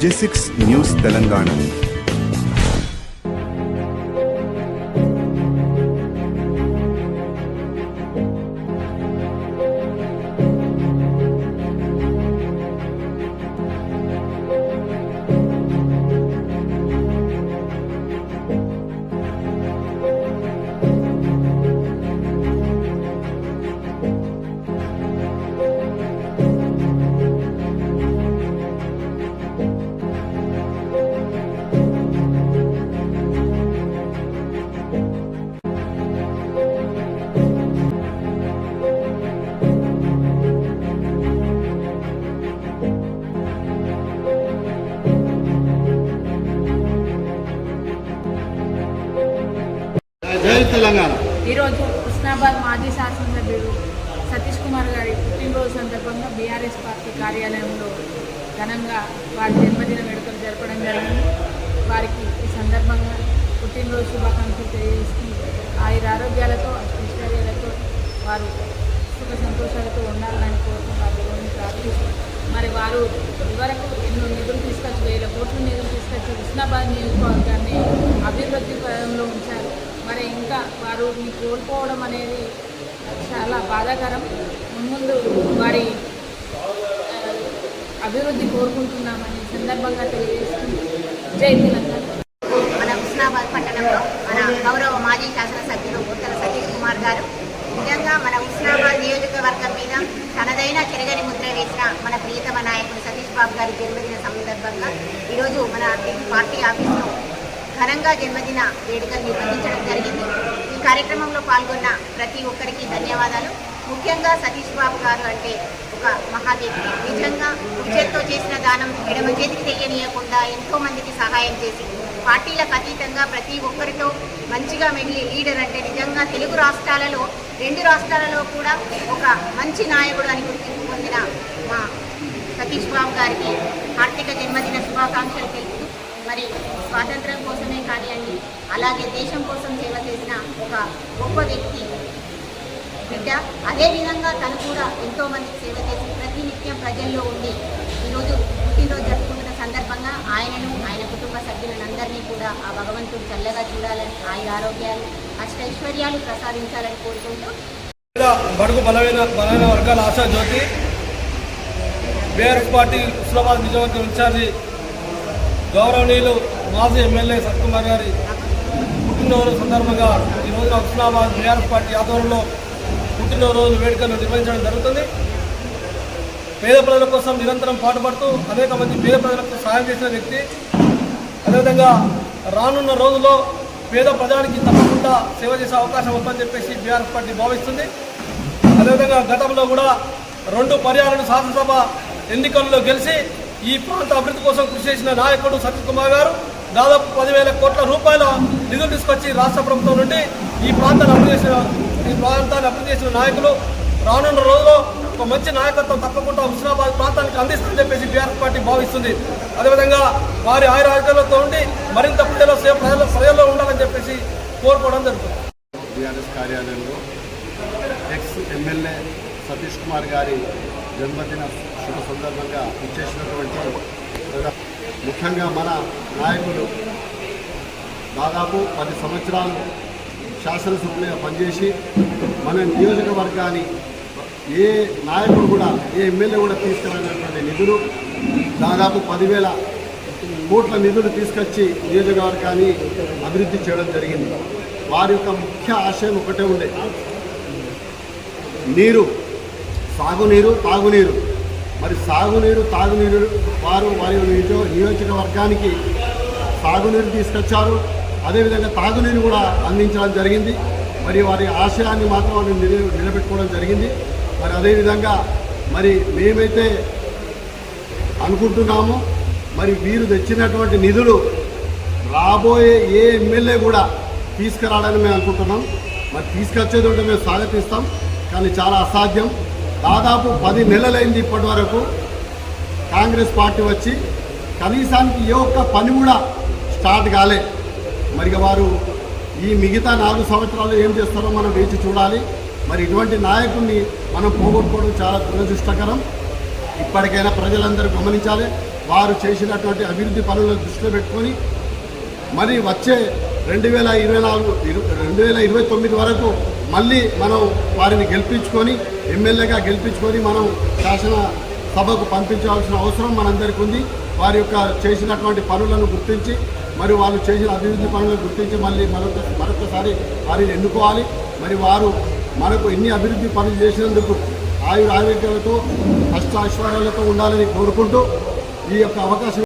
జెసిక్స్ news Telangana జై తెలంగాణ. ఈరోజు హుస్నాబాద్ మాజీ శాసనసభ్యుడు సతీష్ కుమార్ గారి పుట్టినరోజు సందర్భంగా బీఆర్ఎస్ పార్టీ కార్యాలయంలో ఘనంగా వారి జన్మదిన వేడుకలు జరపడం జరిగింది. వారికి ఈ సందర్భంగా పుట్టినరోజు శుభాకాంక్షలు తెలియజేస్తూ ఆయుర ఆరోగ్యాలతో ఐశ్వర్యాలతో వారు సుఖ సంతోషాలతో ఉండాలని కోరుతూ వారిని ప్రార్థిస్తూ మరి వారు ఇవరకు ఎన్నో నిధులు తీసుకొచ్చి వేల కోట్ల నిధులు తీసుకొచ్చి హుస్నాబాద్ నియోజకవర్గాన్ని అభివృద్ధి పదంలో ఉంచారు. వారు కోల్పోవడం అనేది చాలా బాధాకరం. ముందు వారి అభివృద్ధి కోరుకుంటున్నామని సందర్భంగా తెలియజేస్తుంది జై తెలంగాణ. మన హుస్నాబాద్ పట్టణంలో మన గౌరవ మాజీ శాసనసభ్యులు ఉత్తర సతీష్ కుమార్ గారు నిజంగా మన హుస్నాబాద్ నియోజకవర్గం మీద తనదైన చెరగని ముద్ర వేసిన మన ప్రియతమ నాయకుడు సతీష్ బాబు గారి జన్మదిన సందర్భంగా ఈరోజు మన పార్టీ ఆఫీస్లో ఘనంగా జన్మదిన వేడుకలు నిర్వహించడం జరిగింది. ఈ కార్యక్రమంలో పాల్గొన్న ప్రతి ఒక్కరికి ధన్యవాదాలు. ముఖ్యంగా సతీష్ బాబు గారు అంటే ఒక మహాదేవి నిజంగా చేత్తో చేసిన దానం ఎడమ చేతికి తెలియనీయకుండా ఎంతో మందికి సహాయం చేసి పార్టీలకు అతీతంగా ప్రతి ఒక్కరితో మంచిగా మిగిలి లీడర్ అంటే నిజంగా తెలుగు రాష్ట్రాలలో రెండు రాష్ట్రాలలో కూడా ఒక మంచి నాయకుడు అని గుర్తింపు పొందిన మా సతీష్ బాబు గారికి ఆర్థిక జన్మదిన శుభాకాంక్షలు తెలుపుతూ మరి స్వాతంత్రం కోసమే కానివ్వండి అలాగే దేశం కోసం సేవ చేసిన ఒక గొప్ప వ్యక్తి. బిడ్డ అదేవిధంగా తను కూడా ఎంతో మందికి సేవ చేసి ప్రతి నిత్యం ప్రజల్లో ఉండి ఈరోజు పుట్టినరోజు జరుపుకుంటున్న సందర్భంగా ఆయనను ఆయన కుటుంబ సభ్యులందరినీ కూడా ఆ భగవంతుడు చల్లగా చూడాలని ఆయన ఆరోగ్యాలు అష్టైశ్వర్యాలు ప్రసాదించాలని కోరుకుంటూ. బడుగు బలమైన బలమైన వర్గాల ఆశా జ్యోతి BRS party Husnabad Nizamabad incharge గౌరవనీయులు మాజీ ఎమ్మెల్యే సత్కుమార్ గారి పుట్టినరోజు సందర్భంగా ఈ రోజున హుస్నాబాద్ బీఆర్ఎస్ పార్టీ ఆధ్వర్యంలో పుట్టినరోజు వేడుకలు నిర్వహించడం జరుగుతుంది. పేద ప్రజల కోసం నిరంతరం పాటుపడుతూ అనేక మంది పేద ప్రజలకు సహాయం చేసిన వ్యక్తి. అదేవిధంగా రానున్న రోజుల్లో పేద ప్రజానికి తప్పకుండా సేవ చేసే అవకాశం ఉందని చెప్పేసి బీఆర్ఎస్ పార్టీ భావిస్తుంది. అదేవిధంగా గతంలో కూడా రెండు పర్యాలను శాసనసభ ఎన్నికల్లో గెలిచి ఈ ప్రాంత అభివృద్ధి కోసం కృషి చేసిన నాయకుడు సతీష్ కుమార్ గారు దాదాపు పదివేల కోట్ల రూపాయల నిధులు తీసుకొచ్చి రాష్ట్ర ప్రభుత్వం నుండి ఈ ప్రాంతాన్ని అభివృద్ధి చేసిన ఈ ప్రాంతాన్ని అభివృద్ధి చేసిన నాయకులు రానున్న రోజుల్లో ఒక మంచి నాయకత్వం తప్పకుండా హుస్నాబాద్ ప్రాంతానికి అందిస్తుందని చెప్పేసి బీఆర్ఎస్ పార్టీ భావిస్తుంది. అదేవిధంగా వారి ఆయుర ఆరోగ్యాలతో ఉండి మరింత ప్రజల సేవ ప్రజల ప్రజల్లో ఉండాలని చెప్పేసి కోరుకోవడం జరుగుతుంది. బీఆర్ఎస్ కార్యాలయంలో ఎక్స్ ఎమ్మెల్యే సతీష్ కుమార్ గారి జన్మదిన శుభ సందర్భంగా ఇచ్చేసినటువంటి ముఖ్యంగా మన నాయకుడు దాదాపు పది సంవత్సరాలు శాసనసభ్యులుగా పనిచేసి మన నియోజకవర్గాన్ని ఏ నాయకుడు కూడా ఏ ఎమ్మెల్యే కూడా తీసుకురానటువంటి నిధులు దాదాపు పదివేల కోట్ల నిధులు తీసుకొచ్చి నియోజకవర్గాన్ని అభివృద్ధి చేయడం జరిగింది. వారి యొక్క ముఖ్య ఆశయం ఒకటే ఉండే నీరు సాగునీరు తాగునీరు. మరి సాగునీరు తాగునీరు వారు వారి నిజో నియోజకవర్గానికి సాగునీరు తీసుకొచ్చారు. అదేవిధంగా తాగునీరు కూడా అందించడం జరిగింది. మరి వారి ఆశయాన్ని మాత్రం వారు నిలబెట్టుకోవడం జరిగింది. మరి అదేవిధంగా మరి మేమైతే అనుకుంటున్నాము మరి వీరు తెచ్చినటువంటి నిధులు రాబోయే ఏ ఎమ్మెల్యే కూడా తీసుకురావడానికి మేము అనుకుంటున్నాం. మరి తీసుకొచ్చేది ఉంటే మేము స్వాగతిస్తాం. కానీ చాలా అసాధ్యం. దాదాపు పది నెలలైంది ఇప్పటి వరకు కాంగ్రెస్ పార్టీ వచ్చి కనీసానికి ఏ ఒక్క పని కూడా స్టార్ట్ కాలే. మరి వారు ఈ మిగతా నాలుగు సంవత్సరాలు ఏం చేస్తారో మనం వేచి చూడాలి. మరి ఇటువంటి నాయకుడిని మనం పోగొట్టుకోవడం చాలా దురదృష్టకరం. ఇప్పటికైనా ప్రజలందరూ గమనించాలి. వారు చేసినటువంటి అభివృద్ధి పనులను దృష్టిలో పెట్టుకొని మరి వచ్చే రెండు వేల ఇరవై నాలుగు ఇరు- రెండు వేల ఇరవై తొమ్మిది వరకు మళ్ళీ మనం వారిని గెలిపించుకొని ఎమ్మెల్యేగా గెలిపించుకొని మనం శాసన సభకు పంపించాల్సిన అవసరం మనందరికీ ఉంది. వారి యొక్క చేసినటువంటి పనులను గుర్తించి మరి వాళ్ళు చేసిన అభివృద్ధి పనులను గుర్తించి మళ్ళీ మరొక మరొకసారి వారిని ఎన్నుకోవాలి. మరి వారు మనకు ఎన్ని అభివృద్ధి పనులు చేసినందుకు ఆయుర ఆరోగ్యాలతో కష్ట ఐశ్వర్యాలతో ఉండాలని కోరుకుంటూ ఈ యొక్క అవకాశం